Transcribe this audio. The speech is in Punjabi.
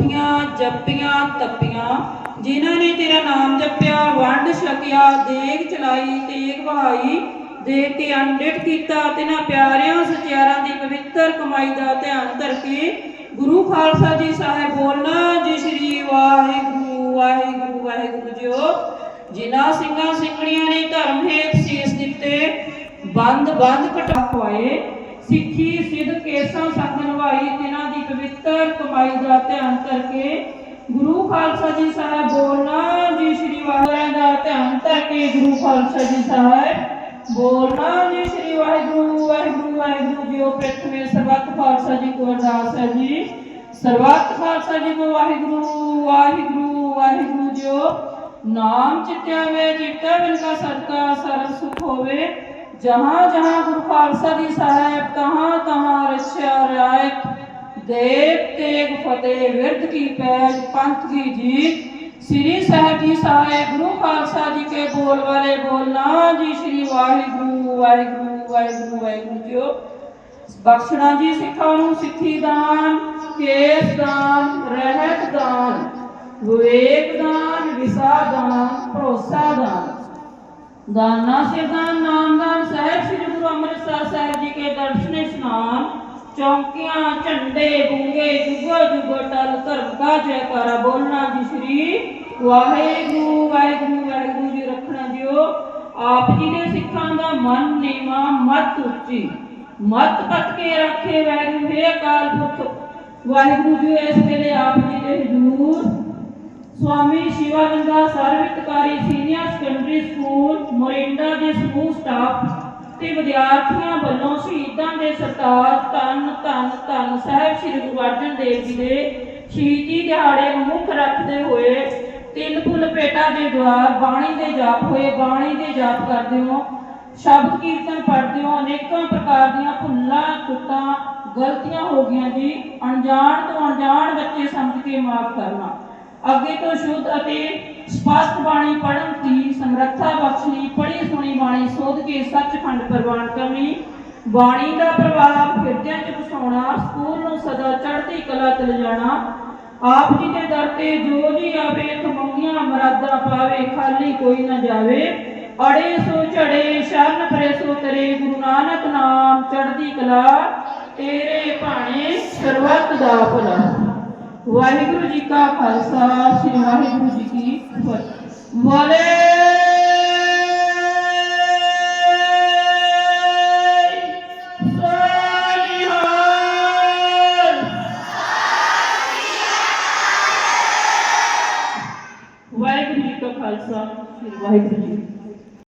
ਉੱਠੀਆਂ ਜੱਪੀਆਂ, ਤੱਪੀਆਂ, ਜਿਨ੍ਹਾਂ ਨੇ ਤੇਰਾ ਨਾਮ ਜਪਿਆ, ਵੰਡ ਛਕਿਆ, ਦੇਗ ਚਲਾਈ, ਤੇਗ ਵਹਾਈ ਦੇਖ ਕੇ ਅਣਡਿਠ ਕੀਤਾ ਤਿਨਾਂ ਪਿਆਰਿਆਂ ਸਚਿਆਰਾਂ ਦੀ ਪਵਿੱਤਰ ਕਮਾਈ ਦਾ ਧਿਆਨ ਧਰ ਕੇ ਗੁਰੂ ਖਾਲਸਾ ਜੀ ਸਾਹਿਬ ਬੋਲਣਾ ਜੀ ਸ੍ਰੀ ਵਾਹਿਗੁਰੂ ਵਾਹਿਗੁਰੂ ਵਾਹਿਗੁਰੂ ਜੀਓ। ਜਿਨ੍ਹਾਂ ਸਿੰਘਾਂ, ਸਿੰਘਣੀਆਂ ਨੇ ਧਰਮ ਹੇਤ ਸੀਸ ਦਿੱਤੇ ਬੰਦ ਬੰਦ ਕਟਾ ਖਵਾਏ ਸਿੱਖੀ, ਸਿੱਧ ਕੇਸਾਂ ਸੰਗ ਨਿਭਾਈ ਤਿਨਾਂ ਦੀ ਪਵਿੱਤਰ ਕਮਾਈ ਦਾ ਧਿਆਨ ਕਰਕੇ ਗੁਰੂ ਖਾਲਸਾ ਜੀ ਸਾਹਿਬ ਬੋਲਣਾ ਜੀ, ਸ੍ਰੀ ਵਾਹਿਗੁਰੂ ਦਾ ਧਿਆਨ ਕਰਕੇ ਗੁਰੂ ਖਾਲਸਾ ਜੀ ਸਾਹਿਬ ਬੋਲਣਾ ਜੀ, ਸ੍ਰੀ ਵਾਹਿਗੁਰੂ ਵਾਹਿਗੁਰੂ ਵਾਹਿਗੁਰੂ ਜੀਓ ਪ੍ਰਥਮੇ ਸਰਬੱਤ ਖਾਲਸਾ ਜੀ ਕੋ ਅਰਦਾਸ ਹੈ ਜੀ। ਸਰਬੱਤ ਖਾਲਸਾ ਜੀ ਕੋ ਵਾਹਿਗੁਰੂ ਵਾਹਿਗੁਰੂ ਵਾਹਿਗੁਰੂ ਜੀਓ। ਨਾਮ ਚਿਤਿਆ ਵੇ ਚਿੱਟਾ ਬਿਨ ਕਾ ਸਦਕਾ, ਸਰਬ ਸੁਖ ਹੋਵੇ। ਜਹਾਂ ਜਹਾਂ ਗੁਰੂ ਖਾਲਸਾ ਜੀ ਸਾਹਿਬ, ਤਹਾਂ ਤਹਾਂ ਰਛਿਆ ਰਾਇਤ ਦੇਵ ਤੇਗ ਫਤਿਹ ਵਿਰਧ ਕੀ ਪੈਜ, ਪੰਥ ਕੀ ਜੀਤ। ਸ੍ਰੀ ਸਾਹਿਬ ਜੀ ਸਾਹਿਬ, ਗੁਰੂ ਖਾਲਸਾ ਜੀ ਕੇ ਬੋਲ ਵਾਲੇ ਬੋਲਣਾ ਜੀ, ਸ੍ਰੀ ਵਾਹਿਗੁਰੂ ਵਾਹਿਗੁਰੂ ਵਾਹਿਗੁਰੂ ਵਾਹਿਗੁਰੂ ਜੀਓ। ਬਖਸ਼ਣਾ ਜੀ ਸਿੱਖਾਂ ਨੂੰ ਸਿੱਖੀ ਦਾਨ, ਕੇਸ ਦਾਨ, ਰਹਿਤ ਦਾਨ, ਵਿਵੇਕ ਦਾਨ, ਵਿਸਾ ਦਾਨ, ਭਰੋਸਾ ਦਾਨ। ਦਾਨਾ ਸਿਰਦਾਨ ਨਾਮਦਾਨ ਸਾਹਿਬ ਸ੍ਰੀ ਗੁਰੂ ਅੰਮ੍ਰਿਤਸਰ ਸਾਹਿਬ ਜੀ ਕੇ ਦਰਸ਼ਨ ਇਸ਼ਨਾਨ ਚੌਂਕੀਆਂ ਝੰਡੇ ਗੁੰਗੇ ਜੁਗੋ ਜੁਗੋ ਟਲ ਧਰਮ ਕਾ ਜੈਕਾਰਾ ਬੋਲਣਾ ਜੀ ਸ੍ਰੀ ਵਾਹਿਗੁਰੂ ਵਾਹਿਗੁਰੂ ਵਾਹਿਗੁਰੂ ਜੀ ਰੱਖਣਾ ਜਿਓ ਆਪ ਜੀ ਦੇ ਸਿੱਖਾਂ ਦਾ ਮਨ ਨੀਵਾ ਮਤ ਉੱਚੀ ਮਤ ਪਤ ਕੇ ਰੱਖੇ ਵਾਹਿਗੁਰੂ ਹੈ ਅਕਾਲ ਪੁਰਖ ਵਾਹਿਗੁਰੂ ਜੀ ਇਸ ਵੇਲੇ ਆਪ ਜੀ ਦੇ ਹਜ਼ੂਰ Swami Shivananda Sarvhitkari senior secondary school Morinda ਦੇ ਸਮੂਹ ਸਟਾਫ ਤੇ ਵਿਦਿਆਰਥੀਆਂ ਵੱਲੋਂ ਸ਼ਹੀਦਾਂ ਦੇ ਸਰਤਾਜ ਧੰਨ ਧੰਨ ਧੰਨ ਸਾਹਿਬ ਸ੍ਰੀ ਗੁਰੂ ਅਰਜਨ ਦੇਵ ਜੀ ਦੇ ਸ਼ਹੀਦੀ ਦਿਹਾੜੇ ਨੂੰ ਮੁੱਖ ਰੱਖਦੇ ਹੋਏ ਤਿੰਨ ਫੁੱਲ ਪੇਟਾ ਦੇ ਦੁਆਰ, ਬਾਣੀ ਦੇ ਜਾਪ ਹੋਏ, ਬਾਣੀ ਦੇ ਜਾਪ ਕਰਦੇ ਹੋ, ਸ਼ਬਦ ਕੀਰਤਨ ਪੜ੍ਹਦੇ ਹੋ, ਅਨੇਕਾਂ ਪ੍ਰਕਾਰ ਦੀਆਂ ਭੁੱਲਾਂ ਕੁੱਤਾਂ ਗਲਤੀਆਂ ਹੋ ਗਈਆਂ ਜੀ, ਅਣਜਾਣ ਤੋਂ ਅਣਜਾਣ ਬੱਚੇ ਸਮਝ ਕੇ ਮਾਫ ਕਰਨਾ। ਅੱਗੇ ਤੋਂ ਸ਼ੁੱਧ ਅਤੇ ਸਪਸ਼ਟ ਬਾਣੀ ਪੜ੍ਹਨ ਦੀ ਸਮਰੱਥਾ ਬਖਸ਼ਣੀ ਪੜ੍ਹੀ ਸੁਣੀ ਬਾਣੀ ਸੋਧ ਕੇ ਸੱਚਖੰਡ ਪ੍ਰਵਾਨ ਕਰਨੀ ਬਾਣੀ ਦਾ ਪ੍ਰਭਾਵ ਹਿਰਦਿਆਂ 'ਚ ਵਸਾਉਣਾ, ਸਕੂਲ ਨੂੰ ਸਦਾ ਚੜ੍ਹਦੀ ਕਲਾ 'ਚ ਲਿਜਾਣਾ। ਆਪ ਜੀ ਦੇ ਦਰ ਤੇ ਜੋ ਜੀ ਆਵੇ ਖਮੰਗੀਆਂ ਮਰਾਦਾਂ ਪਾਵੇ, ਖਾਲੀ ਕੋਈ ਨਾ ਜਾਵੇ। ਅੜੇ ਸੋ ਝੜੇ, ਸ਼ਰਨ ਪਰੇ ਸੋ ਤਰੇ, ਗੁਰੂ ਨਾਨਕ ਨਾਮ ਚੜ੍ਹਦੀ ਕਲਾ। ਤੇਰੇ ਭਾਣੇ ਸਰਬੱਤ ਦਾ ਭਲਾ। ਵਾਹਿਗੁਰੂ ਜੀ ਕਾ ਖਾਲਸਾ, ਸ੍ਰੀ ਵਾਹਿਗੁਰੂ ਜੀ ਕੀ ਫਤਿਹ। ਬੋਲੇ ਵਾਹਿਗੁਰੂ ਜੀ ਕਾ ਖਾਲਸਾ, ਸ੍ਰੀ ਵਾਹਿਗੁਰੂ ਜੀ